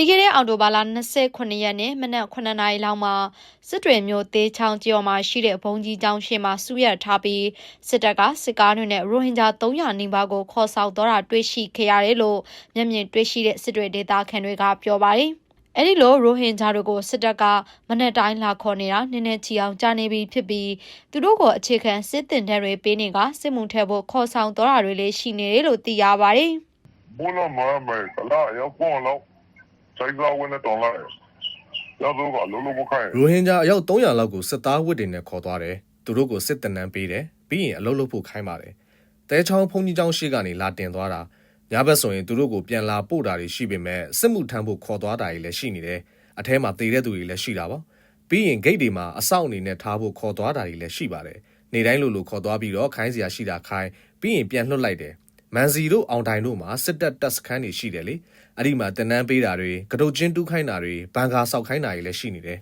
ပြီးခဲ့တဲ့အောက်တိုဘာလ29ရက်နေ့မနက်9နာရီလောက်မှာစစ်တွေမျိုးသေးချောင်းကျော်မှာရှိတဲ့ဘုံကြီးကျောင်းရှေ့မှာစုရက်ထားပြီးစစ်တပ်ကစစ်ကားတွေနဲ့ရိုဟင်ဂျာ300နီးပါးကိုခေါ်ဆောင်တော့တာတွေ့ရှိခဲ့ရတယ်လို့မျက်မြင်တွေ့ရှိတဲ့စစ်တွေဒေသခံတွေကပြောပါတယ်။အဲဒီလိုရိုဟင်ဂျာတွေကိုစစ်တပ်ကမနေ့တိုင်းလာခေါ်နေတာနည်းနည်းချီအောင်ကြာနေပြီဖြစ်ပြီးသူတို့ကိုအခြေခံစစ်တင်တဲ့တွေပေးနေကစစ်မှုထက်ဖို့ခေါ်ဆောင်တော့တာတွေလည်းရှိနေတယ်လို့သိရပါတယ်။ဘုလမမဲကလာရောက်ပေါ်လော က်စိုက်ကောင်းဝင်တော့လာရောက်တော့ကလုံးလုံးမခိုင်းရိုဟင်ဂျာအယောက်300လောက်ကိုစစ်သားဝတ်တွေနဲ့ခေါ်သွားတယ်သူတို့ကိုစစ်တနန်းပေးတယ်ပြီးရင်အလုပ်လုပ်ဖို့ခိုင်းပါတယ်တဲချောင်းဖုန်ကြီးကျောင်းရှိကနေလာတင်သွားတာညဘက်ဆိုရင်သူတို့ကိုပြန်လာပို့တာတွေရှိပေမဲ့စစ်မှုထမ်းဖို့ခေါ်သွားတာတွေလည်းရှိနေတယ်အထဲမှာတည်တဲ့သူတွေလည်းရှိတာပါပြီးရင်ဂိတ်တွေမှာအဆောက်အနေနဲ့ထားဖို့ခေါ်သွားတာတွေလည်းရှိပါတယ်နေတိုင်းလိုလိုခေါ်သွားပြီးတော့ခိုင်းစရာရှိတာခိုင်းပြီးရင်ပြန်လွှတ်လိုက်တယ် မန်စီတို့အောင်တိုင်တို့မှာစစ်တပ်တပ်စခန်းတွေရှိတယ်လေအဲ့ဒီမှာတင်နန်းပေးတာတွေကတုတ်ချင်းတူးခိုင်းတာတွေဘန်ကာဆောက်ခိုင်းတာတွေလည်းရှိနေတယ်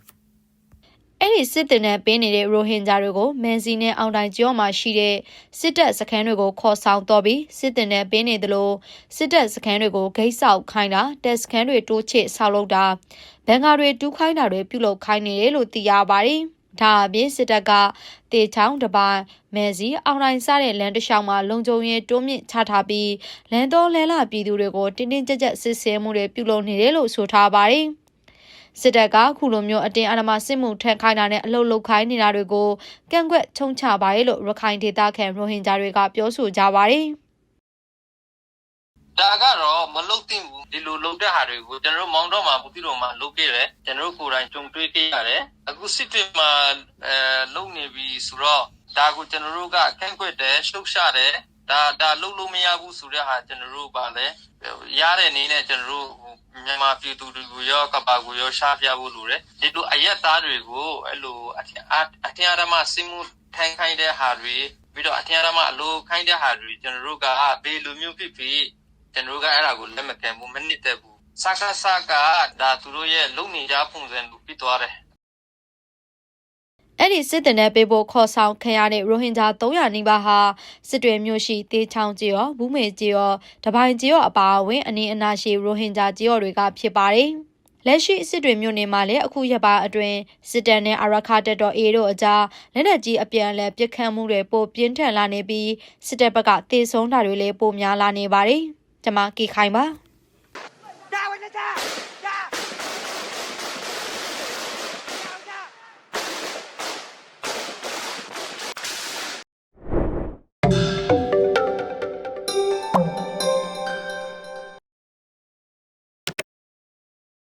အဲ့ဒီစစ်တင်နဲ့ပေးနေတဲ့ရိုဟင်ဂျာတွေကိုမန်စီနဲ့အောင်တိုင်ကျောမှာရှိတဲ့စစ်တပ်စခန်းတွေကိုခေါ်ဆောင်တော့ပြီးစစ်တင်နဲ့ပေးနေသလိုစစ်တပ်စခန်းတွေကိုဂိတ်ဆောက်ခိုင်းတာတက်စခန်းတွေတိုးချစ်ဆောက်လုပ်တာဘန်ကာတွေတူးခိုင်းတာတွေပြုလုပ်ခိုင်းနေတယ်လို့သိရပါတယ်။ ဒါအပြင်စစ်တပ်ကတေချောင်းတပိုင်းမဲစီအောင်တိုင်းစတဲ့လမ်းတစ်လျှောက်မှာလုံခြုံရေးတိုးမြင့်ချထားပြီးလမ်းတော်လမ်းလာပြည်သူတွေကိုတင်းတင်းကြပ်ကြပ်စစ်ဆေးမှုတွေပြုလုပ်နေတယ်လို့ဆိုထားပါတယ်။စစ်တပ်ကခုလိုမျိုးအတင်းအဓမ္မစစ်မှုထမ်းခိုင်းတာနဲ့အလုတ်လုတ်ခိုင်းနေတာတွေကိုကန့်ကွက်ချုံချပါရဲ့လို့ရခိုင်ဒေသခံရိုဟင်ဂျာတွေကပြောဆိုကြပါတယ် ဒါကတော့မလုတ်သင့်ဘူးဒီလိုလုတ်တဲ့ဟာတွေကိုကျွန်တော်တို့မောင်းတော့မှာဘူးတိတော်မှာလုတ်ခဲ့တယ်ကျွန်တော်တို့ကိုယ်တိုင်ကြုံတွေ့ခဲ့ရတယ်အခုစစ်တွေမှာအဲလုတ်နေပြီဆိုတော့ဒါကိုကျွန်တော်တို့ကကန့်ကွက်တယ်ရှုပ်ရှတယ်ဒါဒါလုတ်လို့မရဘူးဆိုတဲ့ဟာကျွန်တော်တို့ပါလဲရတဲ့အနေနဲ့ကျွန်တော်တို့မြန်မာပြည်သူတွေကိုရောကပ္ပကိုရောရှားပြဖို့လိုတယ်ဒီလိုအရက်သားတွေကိုအဲ့လိုအထင်အထင်အဓမ္မစိမှုထိုင်ခိုင်းတဲ့ဟာတွေပြီးတော့အထင်အဓမ္မအလိုခိုင်းတဲ့ဟာတွေကျွန်တော်တို့ကဘေးလိုမျိုးဖြစ်ဖြစ် ကျွန်တော်တို့ကအဲ့ဒါကိုလက်မခံဘူးမနစ်သက်ဘူးစကားစကားဒါသူတို့ရဲ့လုံနေကြပုံစံလိုပြီးသွားတယ်။အဲ့ဒီစစ်တင်နဲ့ပေးဖို့ခေါ်ဆောင်ခံရတဲ့ရိုဟင်ဂျာ300နီးပါးဟာစစ်တွေမြို့ရှိတေးချောင်းကြီးရောဘူးမေကြီးရောတပိုင်းကြီးရောအပါအဝင်အနီးအနားရှိရိုဟင်ဂျာကြီးရောတွေကဖြစ်ပါတယ်။လက်ရှိစစ်တွေမြို့နယ်မှာလည်းအခုရက်ပိုင်းအတွင်းစစ်တပ်နဲ့အာရခတက်တော် A တို့အကြားလက်နက်ကြီးအပြန်အလှန်ပစ်ခတ်မှုတွေပိုပြင်းထန်လာနေပြီးစစ်တပ်ဘက်ကတေဆုံးတာတွေလည်းပိုများလာနေပါတယ်။ ကျွန်မကီခိုင်ပါဒါဝင်ကြ